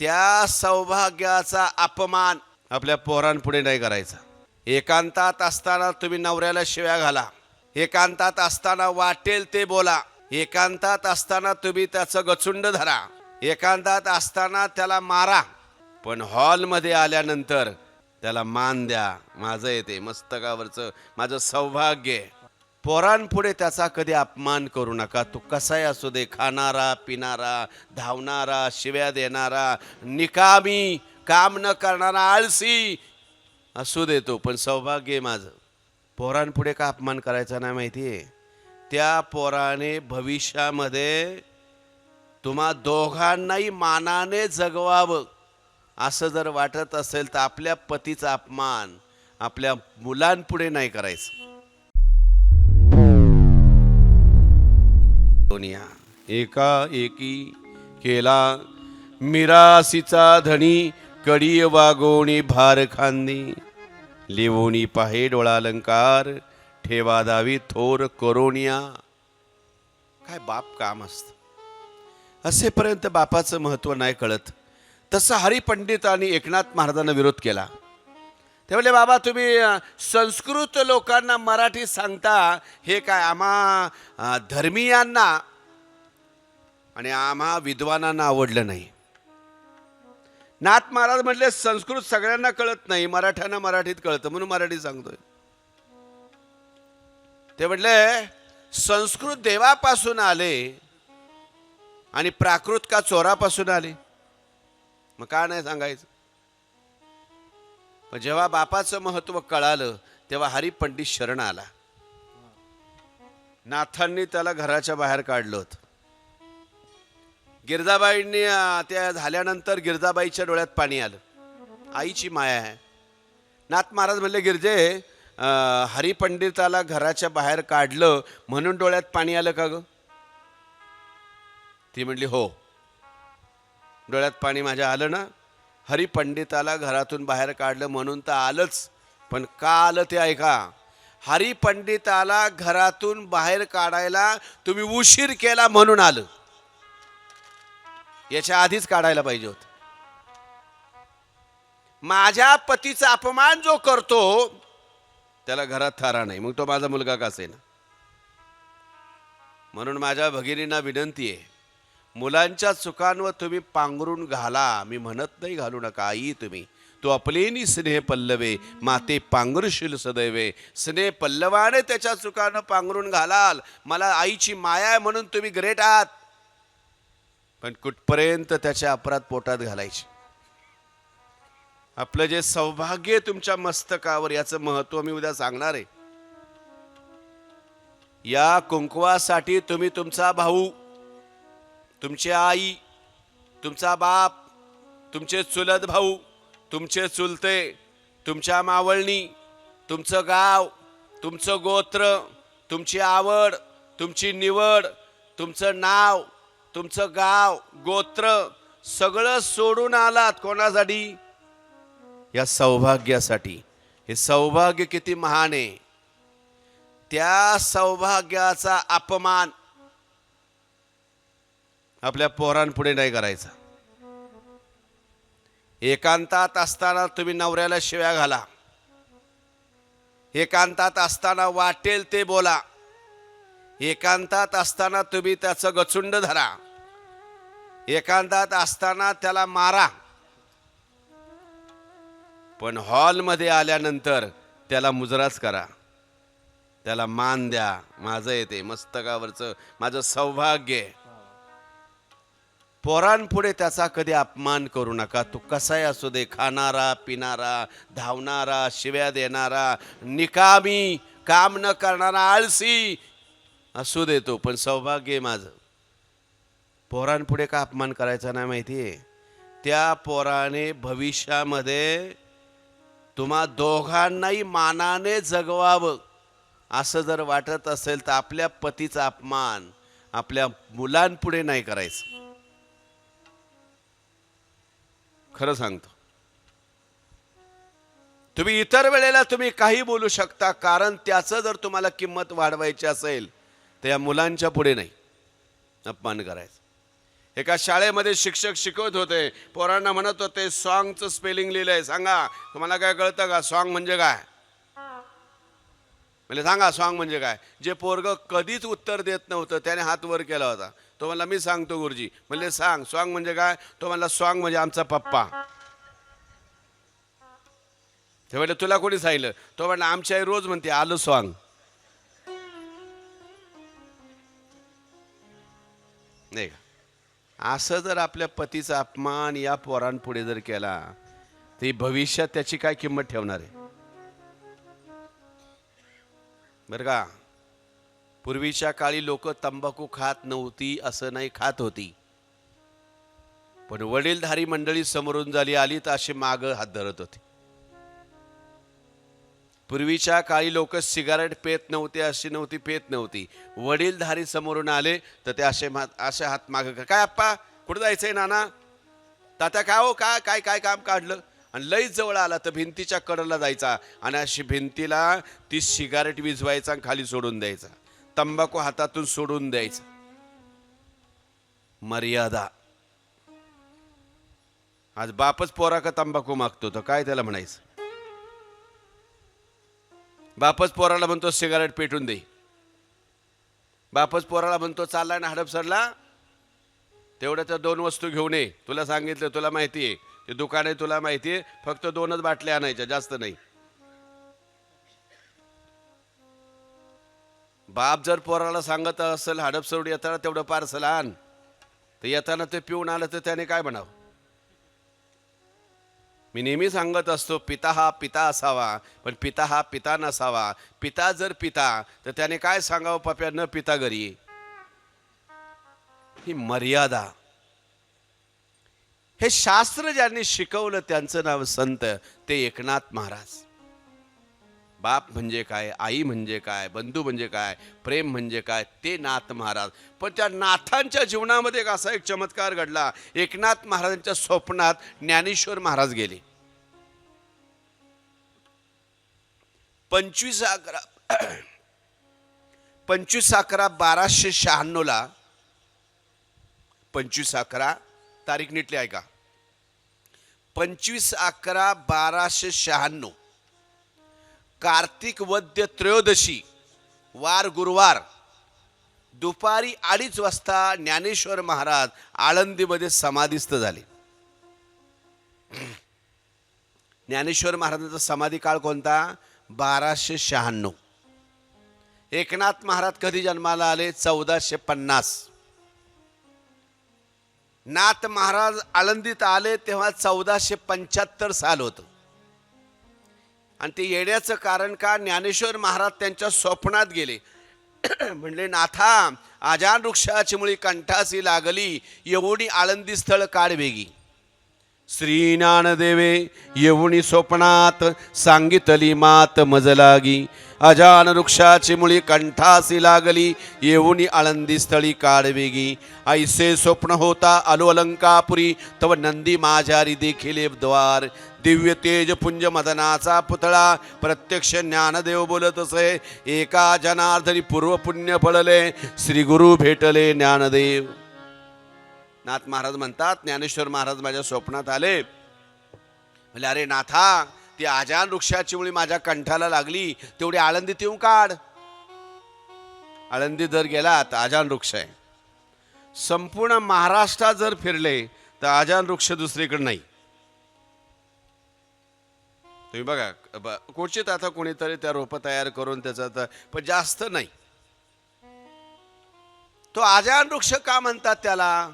त्या सौभाग्याचा अपमान आपल्या पोरांपुढे नाही करायचा. एकांतात असताना तुम्ही नवऱ्याला शिव्या घाला. एकांतात असताना वाटेल ते बोला. एकांतात असताना तुम्ही त्याचं गचुंड धरा. एकांतात असताना त्याला मारा. पण हॉलमध्ये आल्यानंतर त्याला मान द्या. माझं येते मस्तकावरचं माझं सौभाग्य आहे. पोरांपुढे त्याचा कधी अपमान करू नका. तो कसाही असू दे खाणारा पिणारा धावणारा शिव्या देणारा निकामी काम न करणारा आळसी असू दे तो पण सौभाग्य माझं. पोरांपुढे का अपमान करायचा नाही माहिती आहे त्या पोराने भविष्यामध्ये तुम्हा दोघांनाही मानाने जगवावं. असं जर वाटत असेल तर आपल्या पतीचा अपमान आपल्या मुलांपुढे नाही करायचं. दुनिया. एका एकी केला मिरासीचा धनी कडी वागोणी भार खांदी. लिवोणी पाहे डोळा अलंकार ठेवा दावी थोर करोनिया. काय बाप काम असतं. असेपर्यंत बापाचं महत्त्व नाही कळत. तसं हरिपंडित आणि एकनाथ महाराजांना विरोध केला. ते म्हणले बाबा तुम्ही संस्कृत लोकांना मराठी सांगता हे काय आम्हा धर्मीयांना आणि आम्हा विद्वानांना आवडलं नाही. नाथ महाराज म्हटले संस्कृत सगळ्यांना कळत नाही मराठ्यांना मराठीत कळतं म्हणून मराठी सांगतोय. ते म्हटले संस्कृत देवापासून आले आणि प्राकृत का चोरापासून आले? मग का नाही सांगायचं? जेव्हा बापाचं महत्त्व कळालं तेव्हा हरिपंडित शरण आला. नाथांनी त्याला घराच्या बाहेर काढलं होतं. गिरजाबाईंनी त्या झाल्यानंतर गिरजाबाईच्या डोळ्यात पाणी आलं. आईची माया आहे. नाथ महाराज म्हणले गिरजे हरिपंडिताला घराच्या बाहेर काढलं म्हणून डोळ्यात पाणी आलं का ग? ती म्हणली हो. डोळ्यात पाणी माझ्या आलं ना हरिपंडिताला घरातून बाहेर काढलं म्हणून तर आलंच. पण का आलं ते ऐका. हरिपंडिताला घरातून बाहेर काढायला तुम्ही उशीर केला म्हणून आलं. याच्या आधीच काढायला पाहिजे होत. माझ्या पतीचा अपमान जो करतो त्याला घरात थारा नाही. मग तो माझा मुलगा का ना म्हणून माझ्या भगिनींना विनंती आहे. मुलांच्या चुकांवर तुम्ही पांघरून घाला. मी म्हणत नाही घालू नका आई तुम्ही. तो आपलेनी स्नेह पल्लवे माते पांघरुशील सदैवे. स्नेह पल्लवाने त्याच्या चुकानं पांघरून घालाल. मला आईची माया आहे म्हणून तुम्ही ग्रेट आहात. पण कुठपर्यंत त्याच्या अपराध पोटात घालायची? आपलं जे सौभाग्य तुमच्या मस्तकावर याचं महत्त्व मी उद्या सांगणार आहे. या कुंकवासाठी तुम्ही तुमचा भाऊ तुमची आई तुमचा बाप तुमचे चुलत भाऊ तुमचे चुलते तुमच्या मावळणी तुमचं गाव तुमचं गोत्र तुमची आवड तुमची निवड तुमचं नाव तुमचं गाव गोत्र सगळं सोडून आलात कोणासाठी? या सौभाग्यासाठी. हे सौभाग्य किती महान आहे. त्या सौभाग्याचा अपमान आपल्या पोरांपुढे नाही करायचा. एकांतात असताना तुम्ही नवऱ्याला शिव्या घाला. एकांतात असताना वाटेल ते बोला. एकांतात असताना तुम्ही त्याचं गचुंड धरा. एकांतात असताना त्याला मारा. पण हॉलमध्ये आल्यानंतर त्याला मुजराच करा. त्याला मान द्या. माझं येते मस्तकावरचं माझं सौभाग्य आहे. पोरांपुढे त्याचा कधी अपमान करू नका. तो कसाही असू दे खाणारा पिणारा धावणारा शिव्या देणारा निकामी काम न करणारा आळसी असू दे तो पण सौभाग्य माझं. पोरांपुढे का अपमान करायचा नाही माहिती आहे त्या पोराने भविष्यामध्ये तुम्हा दोघांनाही मानाने जगवावं. असं जर वाटत असेल तर आपल्या पतीचा अपमान आपल्या मुलांपुढे नाही करायचं. खरं सांगतो. तुम्ही इतर वेळेला तुम्ही काही बोलू शकता कारण त्याचं जर तुम्हाला किंमत वाढवायची असेल तर या मुलांच्या पुढे नाही. अपमान करायचं. एका शाळेमध्ये शिक्षक शिकवत होते पोरांना म्हणत होते सॉंगचं स्पेलिंग लिहिलंय सांगा तुम्हाला काय कळतं का? सॉंग म्हणजे काय? म्हणजे सांगा सॉंग म्हणजे काय? जे पोरग कधीच उत्तर देत नव्हतं त्याने हात वर केला होता. तो म्हणला मी सांगतो गुरुजी. म्हणले सांग. स्वांग म्हणजे काय? तो म्हणला स्वांग म्हणजे आमचा पप्पा. ते म्हणलं तुला कोणी सांगितलं? तो म्हणला आमची आई रोज म्हणते आलं स्वांग. नाही का? असं जर आपल्या पतीचा अपमान या पोरांपुढे जर केला तर भविष्यात त्याची काय किंमत ठेवणार आहे? बरं का? पूर्वीच्या काळी लोक तंबाखू खात नव्हती असं नाही खात होती. पण वडीलधारी मंडळी समोरून झाली आली तर असे माग हात धरत होते. पूर्वीच्या काळी लोक सिगारेट पेत नव्हते अशी नव्हती पेत नव्हती. वडीलधारी समोरून आले तर ते असे मा- असे हात माग काय आप्पा कुठं जायचंय नाना? तात्या काय हो काय काय काय काम काढलं? आणि लईच जवळ आला तर भिंतीच्या कडेला जायचा आणि अशी भिंतीला ती सिगारेट विझवायचा आणि खाली सोडून द्यायचा. तंबाखू हातातून सोडून द्यायचं. मर्यादा. आज बापच पोरा का तंबाखू मागतो तर काय त्याला म्हणायचं? बापच पोराला म्हणतो सिगारेट पेटून दे. बापच पोराला म्हणतो चालला ना हडपसरला. तेवढ्या तर दोन वस्तू घेऊन ये. तुला सांगितलं तुला माहिती आहे ते दुकान आहे तुला माहिती आहे फक्त दोनच बाटल्या आणायच्या जास्त नाही. बाप जर पोराला सांगत असेल हडपसरडी येताना तेवढं पार्सल आण तर येताना ते पिऊन आलं तर त्याने काय म्हणावं? मी नेहमी सांगत असतो पिता हा पिता असावा पण पिता हा पिता नसावा. पिता जर पिता तर त्याने काय सांगावं पप्या? न पिता घरी ही मर्यादा. हे शास्त्र ज्यांनी शिकवलं त्यांचं नाव संत ते एकनाथ महाराज. बाप म्हणजे काय आई म्हणजे काय बंधू म्हणजे काय प्रेम म्हणजे काय ते नाथ महाराज. पण त्या नाथांच्या जीवनामध्ये एक असा एक चमत्कार घडला. एकनाथ महाराजांच्या स्वप्नात ज्ञानेश्वर महाराज गेले. पंचवीस अकरा पंचवीस अकरा बाराशे शहाण्णवला पंचवीस अकरा तारीख नीटली आहे का? पंचवीस अकरा बाराशे शहाण्णव. कार्तिक वद्य त्रयोदशी वार गुरुवार. दुपारी अडीच वाजता ज्ञानेश्वर महाराज आळंदीमध्ये समाधीस्थ झाले. ज्ञानेश्वर महाराजांचा समाधी काळ कोणता? बाराशे शहाण्णव. एकनाथ महाराज कधी जन्माला आले? चौदाशे पन्नास. नाथ महाराज आळंदीत आले तेव्हा चौदाशे पंच्याहत्तर साल होतं. आणि ते येण्याचं कारण का? ज्ञानेश्वर महाराज त्यांच्या स्वप्नात गेले. म्हणले नाथा आजान वृक्षाची मुळी कंठासी लागली एवढी आळंदी स्थळ काढ वेगी. श्री ज्ञानदेवे येऊणी स्वप्नात सांगितली मात मज लागी अजान वृक्षाची मुळी कंठासी लागली येऊनी आळंदी स्थळी काढवेगी ऐसे स्वप्न होता अलो अलंकापुरी तव नंदी माझारी देखील द्वार दिव्य तेज पुंज मदनाचा पुतळा. प्रत्यक्ष ज्ञानदेव बोलत असे. एका जनार्दनी पूर्व पुण्य फळले श्री गुरु भेटले ज्ञानदेव. नाथ महाराज म्हणतात ज्ञानेश्वर महाराज माझ्या स्वप्नात आले. म्हणजे अरे नाथा ती आजान वृक्षाची मुळी माझ्या कंठाला लागली. तेवढी आळंदीत येऊन काढ. आळंदी जर गेलात आजान वृक्ष आहे. संपूर्ण महाराष्ट्रात जर फिरले तर आजान वृक्ष दुसरीकडे नाही. तुम्ही बघा ब- क्वचित आता कोणीतरी त्या रोपं तयार करून त्याचा तर पण जास्त नाही. तो आजान वृक्ष का म्हणतात त्याला?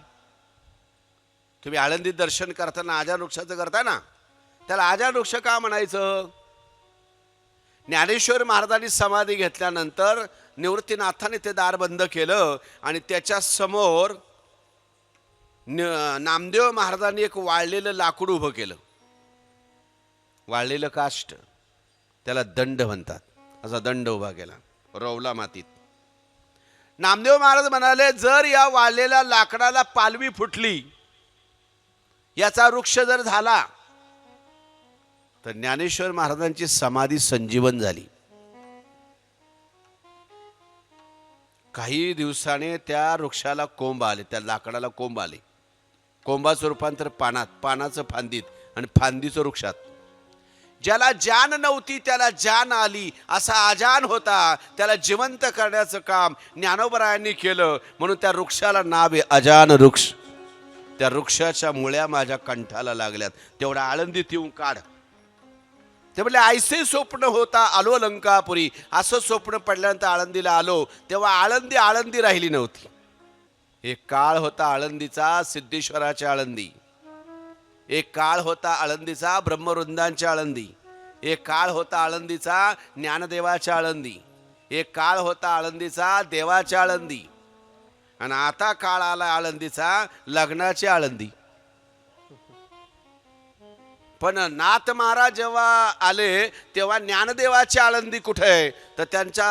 तुम्ही आळंदीत दर्शन करताना आजान वृक्षाचं करता ना? त्याला आजान वृक्ष का म्हणायचं? ज्ञानेश्वर महाराजांनी समाधी घेतल्यानंतर निवृत्तीनाथाने ते दार बंद केलं आणि त्याच्यासमोर न- नामदेव महाराजांनी एक वाळलेलं लाकूड उभं केलं. वाळलेलं काष्ट त्याला दंड म्हणतात. असा दंड उभा केला. रवला मातीत. नामदेव महाराज म्हणाले जर या वाळलेल्या लाकडाला पालवी फुटली याचा वृक्ष जर झाला तर ज्ञानेश्वर महाराजांची समाधी संजीवन झाली. काही दिवसाने त्या वृक्षाला कोंब आले त्या लाकडाला कोंब आले. कोंबाचं रूपांतर पानात पानाचं फांदीत आणि फांदीचं वृक्षात. ज्याला जान नव्हती त्याला जान आली. असा अजान होता. त्याला जिवंत करण्याचं काम ज्ञानोबरायांनी केलं. म्हणून त्या वृक्षाला नाव आहे अजान वृक्ष. त्या वृक्षाच्या मुळ्या माझ्या कंठाला लागल्यात. तेवढा आळंदीत येऊन काढ. ते म्हणले ऐसे स्वप्न होता आलो लंकापुरी. असं स्वप्न पडल्यानंतर आळंदीला आलो. तेव्हा आळंदी आळंदी राहिली नव्हती. एक काळ होता आळंदीचा सिद्धेश्वराच्या आळंदी. एक काळ होता आळंदीचा ब्रह्मवृंदांच्या आळंदी. एक काळ होता आळंदीचा ज्ञानदेवाच्या आळंदी. एक काळ होता आळंदीचा देवाच्या आळंदी. आणि आता काळ आला आळंदीचा लग्नाची आळंदी. पण नाथ महाराज जेव्हा आले तेव्हा ज्ञानदेवाची आळंदी कुठे आहे? तर त्यांच्या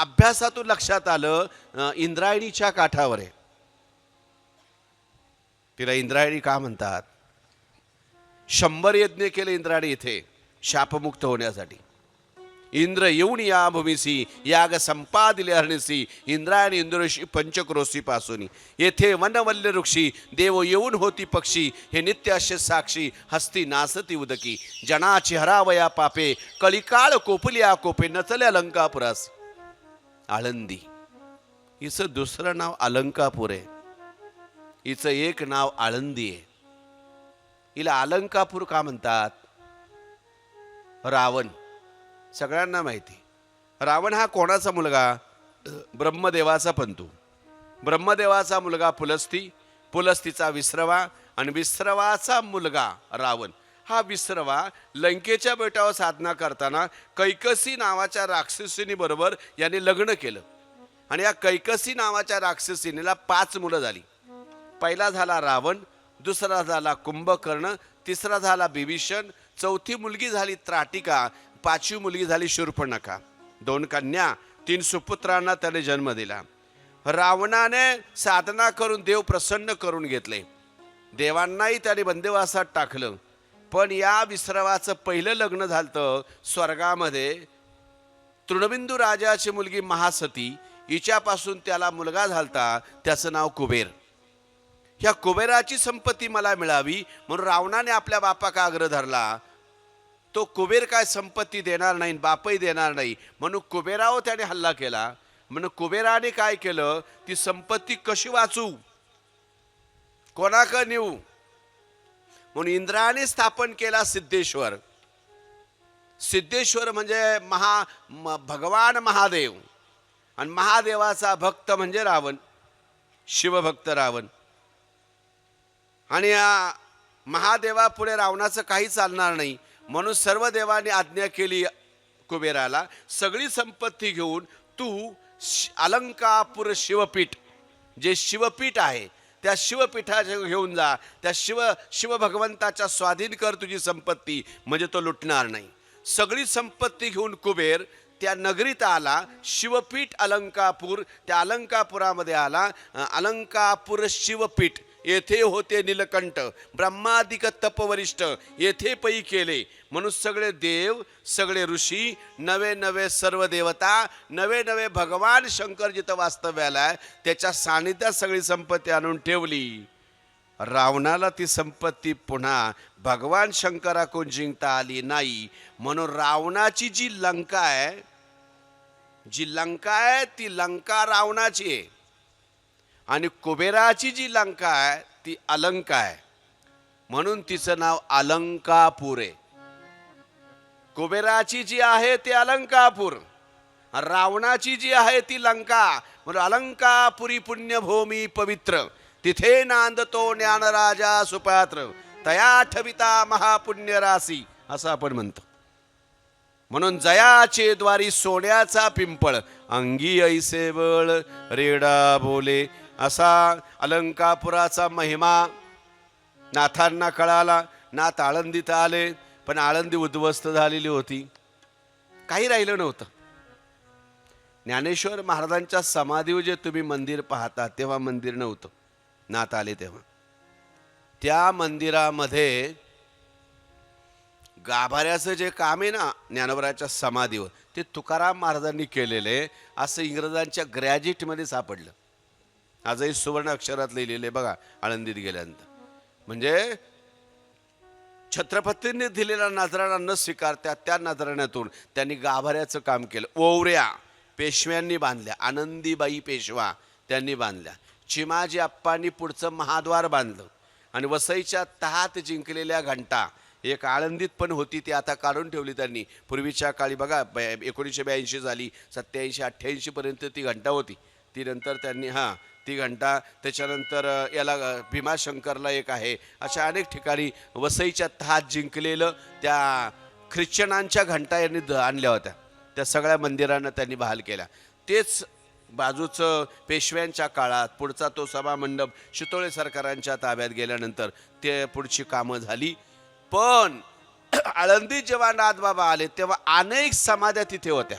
अभ्यासातून लक्षात आलं इंद्रायणीच्या काठावर आहे. तिला इंद्रायणी का म्हणतात? शंभर यज्ञ केले इंद्राने इथे शापमुक्त होण्यासाठी. इंद्र येऊन या भूमीसी याग संपादिले हरणसी इंद्रायणी इंद्रशी पंचक्रोशी पासून. येथे वनवल्य वृक्षी देव येऊन होती पक्षी हे नित्य असे साक्षी हस्ती नासती उदकी. जनाची हरावया पापे कलिकाळ कोपल्या कोपे नचल्या लंकापुरास. आळंदी. हिचं दुसरं नाव अलंकापूर आहे. हिचं एक नाव आळंदी आहे. हिला अलंकापूर का म्हणतात? रावण. सगळ्यांना माहिती. रावण हा कोणाचा मुलगा? ब्रह्मदेवाचा पंतू. ब्रह्मदेवाचा मुलगा पुलस्ती पुलस्तीचा विश्रवा आणि विश्रवाचा मुलगा रावण. हा विश्रवा लंकेच्या बेटावर साधना करताना कैकसी नावाच्या राक्षसिनी बरोबर याने लग्न केलं. आणि या कैकसी नावाच्या राक्षसिनीला पाच मुलं झाली. पहिला झाला रावण दुसरा झाला कुंभकर्ण तिसरा झाला बिभीषण चौथी मुलगी झाली त्राटिका पाचवी मुलगी झाली शूर्पणखा. दोन कन्या तीन सुपुत्रांना त्याने जन्म दिला. रावणाने साधना करून देव प्रसन्न करून घेतले. देवांनाही त्याने बंदेवासात टाकलं. पण या विश्रवाचं पहिलं लग्न झालं स्वर्गामध्ये. तृणबिंदू राजाची मुलगी महासती हिच्यापासून त्याला मुलगा झालता त्याचं नाव कुबेर. ह्या कुबेराची संपत्ती मला मिळावी म्हणून रावणाने आपल्या बापाका आग्रह धरला. तो कुबेर काय संपत्ती देणार नाही बापही देणार नाही. म्हणून कुबेरावर त्याने हल्ला केला. म्हणून कुबेराने काय केलं? ती संपत्ती कशी वाचू? कोणाक नेऊ? म्हणून इंद्राने स्थापन केला सिद्धेश्वर. सिद्धेश्वर म्हणजे महा म- भगवान महादेव. आणि महादेवाचा भक्त म्हणजे रावण. शिवभक्त रावण. आणि या महादेवापुढे रावणाचं काही चालणार नाही. म्हणून सर्व देवाने आज्ञा केली कुबेराला सगळी संपत्ती घेऊन तू अलंकापूर शिवपीठ जे शिवपीठ आहे त्या शिवपीठाच्या घेऊन जा. त्या शिव शिवभगवंताच्या स्वाधीन कर तुझी संपत्ती म्हणजे तो लुटणार नाही. सगळी संपत्ती घेऊन कुबेर त्या नगरीत आला शिवपीठ अलंकापूर त्या अलंकापुरामध्ये आला अलंकापूर शिवपीठ. येथे होते नीलकंठ ब्रह्मादिक तपवरिष्ठ येथे पै केले. म्हणून सगळे देव सगळे ऋषी नवे नवे सर्व देवता नवे नवे भगवान शंकर जिथं वास्तव्याला आहे त्याच्या सानिध्यात सगळी संपत्ती आणून ठेवली. रावणाला ती संपत्ती पुन्हा भगवान शंकराकडून जिंकता आली नाही. म्हणून रावणाची जी लंका आहे जी लंका आहे ती लंका रावणाची आहे. आणि कुबेराची जी लंका आहे ती अलंका आहे. म्हणून तिचं नाव अलंकापूर. आहे कुबेराची जी आहे ती अलंकापूर. रावणाची जी आहे ती लंका. म्हणून अलंकापुरी पुण्यभूमी पवित्र. तिथे नांदतो ज्ञानराजा सुपात्र. तया ठविता महापुण्य रासी असं आपण म्हणतो. म्हणून जयाचे द्वारी सोन्याचा पिंपळ अंगी ऐसेबळ रेडा बोले असा अलंकापुराचा महिमा नाथांना कळाला. नाथ आळंदीत आले पण आळंदी उद्ध्वस्त झालेली होती. काही राहिलं नव्हतं. ज्ञानेश्वर महाराजांच्या समाधीवर जे तुम्ही मंदिर पाहता तेव्हा मंदिर नव्हतं. नाथ आले तेव्हा. त्या मंदिरामध्ये गाभाऱ्याचं जे काम आहे ना ज्ञानोबराच्या समाधीवर ते तुकाराम महाराजांनी केलेले असं इंग्रजांच्या ग्रॅज्युएटमध्ये सापडलं. आजही सुवर्ण अक्षरात लिहिलेले बघा आळंदीत गेल्यानंतर. म्हणजे छत्रपतींनी दिलेला नजराणा न स्वीकारत्या त्या नजराण्यातून त्यांनी गाभाऱ्याचं काम केलं. ओवऱ्या पेशव्यांनी बांधल्या आनंदीबाई पेशवा त्यांनी बांधल्या. चिमाजी आप्पांनी पुढचं महाद्वार बांधलं. आणि वसईच्या तहात जिंकलेल्या घंटा एक आळंदीत पण होती ती आता काढून ठेवली त्यांनी. पूर्वीच्या काळी बघा ब- एकोणीसशे ब्याऐंशी झाली सत्याऐंशी अठ्ठ्याऐंशीपर्यंत ती घंटा होती. ती नंतर त्यांनी हां ती घंटा त्याच्यानंतर याला भीमाशंकरला एक आहे. अशा अनेक ठिकाणी वसईच्या तहात जिंकलेलं त्या ख्रिश्चनांच्या घंटा यांनी द- आणल्या होत्या. त्या सगळ्या मंदिरांना त्यांनी बहाल केल्या. तेच बाजूचं पेशव्यांच्या काळात पुढचा तो सभामंडप शितोळे सरकारांच्या ताब्यात गेल्यानंतर ते पुढची कामं झाली. पण आळंदी जेव्हा नाथबाबा आले तेव्हा अनेक समाध्या तिथे होत्या.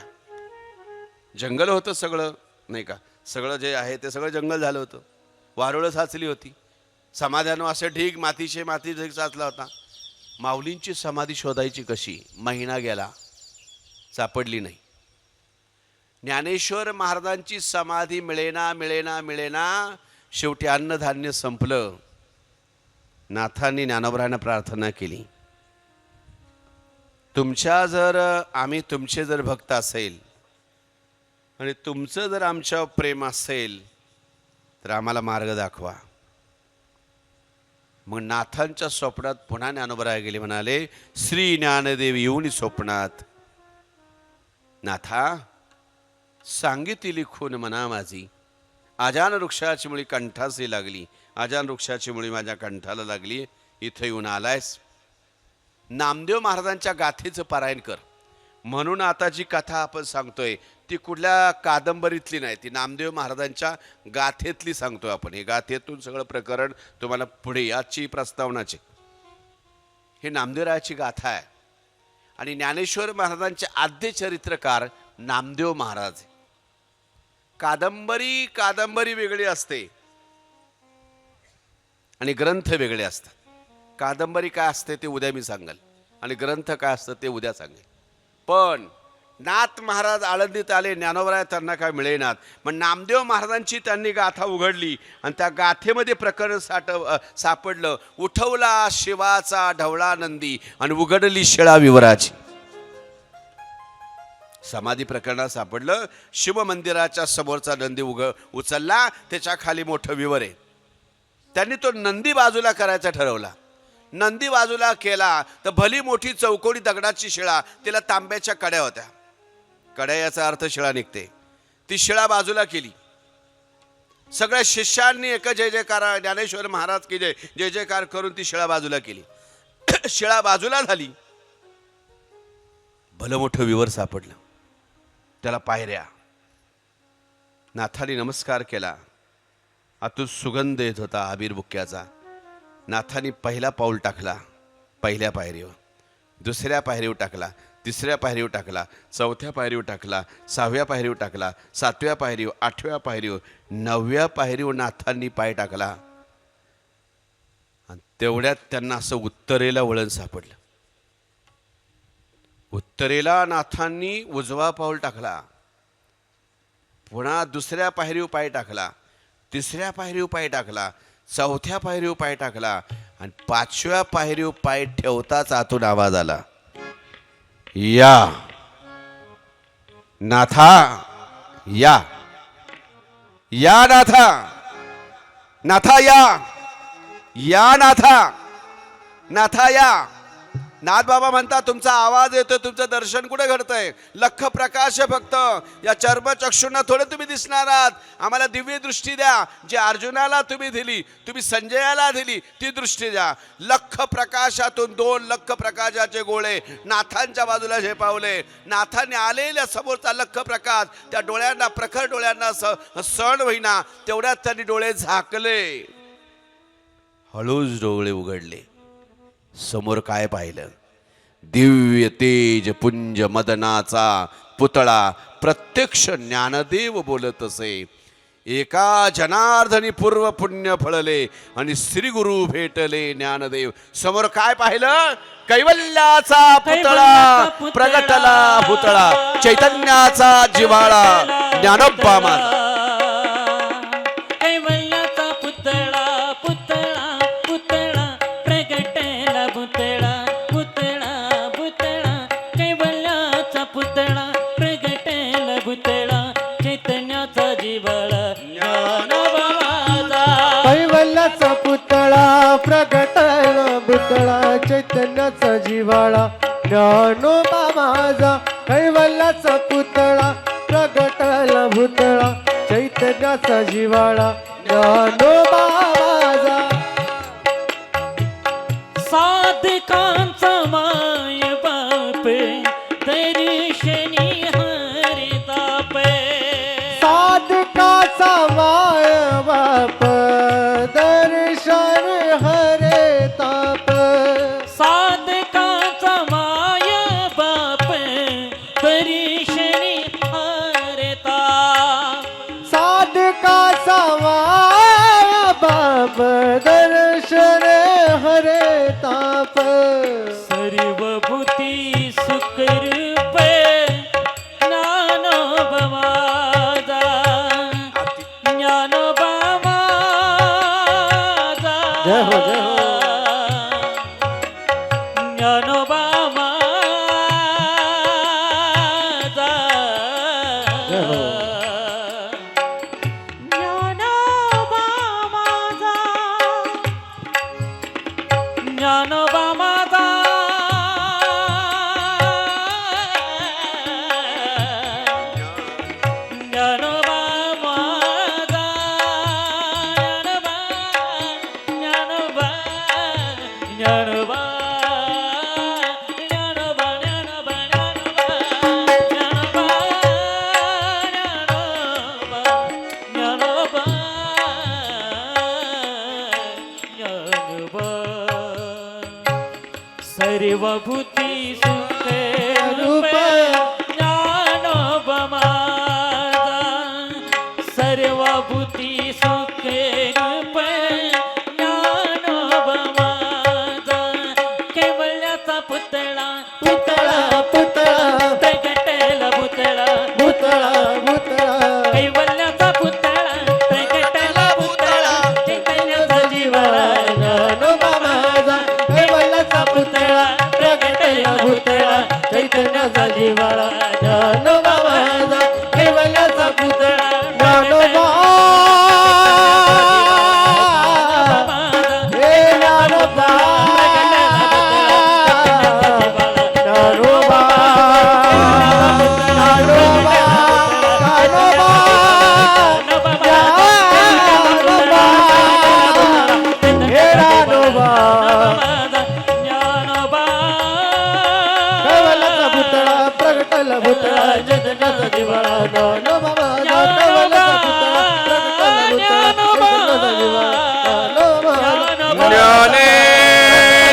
जंगल होतं सगळं नाही का? सगळं जे आहे ते सगळं जंगल झालं होतं. वारुळं साचली होती. समाध्यानं असं ढीग मातीचे माती ढीग साचला होता. माऊलींची समाधी शोधायची कशी? महिना गेला. सापडली नाही. ज्ञानेश्वर महाराजांची समाधी मिळेना मिळेना मिळेना. शेवटी अन्नधान्य संपलं. नाथांनी ज्ञानोबरानं प्रार्थना केली. तुमच्या जर आम्ही तुमचे जर भक्त असेल आणि तुमचं जर आमच्यावर प्रेम असेल तर आम्हाला मार्ग दाखवा. मग नाथांच्या स्वप्नात पुन्हा ज्ञानोबराय गेले म्हणाले श्री ज्ञानदेव येऊन स्वप्नात. नाथा सांगितली खून म्हणा माझी. आजान वृक्षाची मुळी कंठासी लागली. आजान वृक्षाची मुळी माझ्या कंठाला लागली. इथं येऊन आलायस. नामदेव महाराजांच्या गाथेचं पारायण कर. म्हणून आता जी कथा आपण सांगतोय. ती कुठल्या कादंबरीतली नाही ती नामदेव महाराजांच्या गाथेतली सांगतोय आपण. हे गाथेतून सगळं प्रकरण तुम्हाला पुढे याची प्रस्तावनाची. हे नामदेवरायाची गाथा आहे. आणि ज्ञानेश्वर महाराजांचे आद्य चरित्रकार नामदेव महाराज कादंबरी कादंबरी वेगळी असते. आणि ग्रंथ वेगळे असतात. कादंबरी काय असते ते उद्या मी सांगाल. आणि ग्रंथ काय असतं ते उद्या सांगेल. पण नाथ महाराज आळंदीत आले ज्ञानोबराय त्यांना काय मिळेनात. मग नामदेव महाराजांची त्यांनी गाथा उघडली आणि त्या गाथेमध्ये प्रकरण साठ सापडलं. उठवला शिवाचा ढवळा नंदी आणि उघडली शिळा विवराची. समाधी प्रकरणात सापडलं. शिवमंदिराच्या समोरचा नंदी उघ उचलला. त्याच्याखाली मोठं विवर आहे. त्यांनी तो नंदी बाजूला करायचा ठरवला. नंदी बाजूला केला तर भली मोठी चौकोनी दगडाची शिळा तिला तांब्याच्या कड्या होत्या. कड्या याचा अर्थ शिळा निघते. ती शिळा बाजूला केली. सगळ्या शिष्यांनी एक जय जयकार ज्ञानेश्वर महाराज की जय जय जयकार करून ती शिळा बाजूला केली. शिळा बाजूला झाली. भलं मोठं विवर सापडलं. त्याला पायऱ्या. नाथाने नमस्कार केला. आतून सुगंध येत होता आबीर बुक्क्याचा. नाथाने पहिला पाऊल टाकला पहिल्या पायरीवर. दुसऱ्या पायरीवर टाकला. तिसऱ्या पायरीव टाकला चौथ्या पायरीवर टाकला सहाव्या पायरीव टाकला सातव्या पायरीवर आठव्या पायरीव नवव्या पायरीवर नाथांनी पाय टाकला. आणि तेवढ्यात त्यांना असं उत्तरेला वळण सापडलं. उत्तरेला नाथांनी उजवा पाऊल टाकला. पुन्हा दुसऱ्या पायरीवर पाय टाकला तिसऱ्या पायरीव पाय टाकला चौथ्या पायरीवर पाय टाकला आणि पाचव्या पायरीवर पाय ठेवताच आतून आवाज आला. या. नाथा या. या नाथा. नाथा या. या नाथा. नाथा या. नाथ बाबा म्हणतात तुमचा आवाज येतोय तुमचं दर्शन कुठे घडतंय? लख प्रकाश आहे फक्त. या चर्मचक्षूंना थोडे तुम्ही दिसणार आहात. आम्हाला दिव्य दृष्टी द्या. जी अर्जुनाला तुम्ही दिली तुम्ही संजयाला दिली ती दृष्टी द्या. लख प्रकाशातून दोन लख प्रकाशाचे गोळे नाथांच्या बाजूला झेपावले. नाथाने आलेल्या समोरचा लख प्रकाश त्या डोळ्यांना प्रखर डोळ्यांना स- सण होईना तेवढ्यात त्यांनी डोळे झाकले. हळूच डोळे उघडले. समोर काय पाहिलं? दिव्य तेज पुंज मदनाचा पुतळा प्रत्यक्ष ज्ञानदेव बोलत असे. एका जनार्दनी पूर्व पुण्य फळले आणि श्री गुरु भेटले ज्ञानदेव. समोर काय पाहिलं? कैवल्याचा पुतळा पुतळा, प्रगटला पुतळा चैतन्याचा जिव्हाळा ज्ञानोबा जिवाळा ज्ञानोबा माझा कैवल्लाचा पुतळा प्रगटला भूतळा चैतन्याचा जिवाळा ज्ञानोबा কেন सर्वभूती परिवार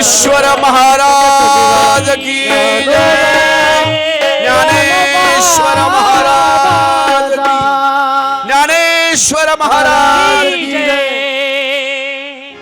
ज्ञानेश्वर महाराज की जय। ज्ञानेश्वर महाराज।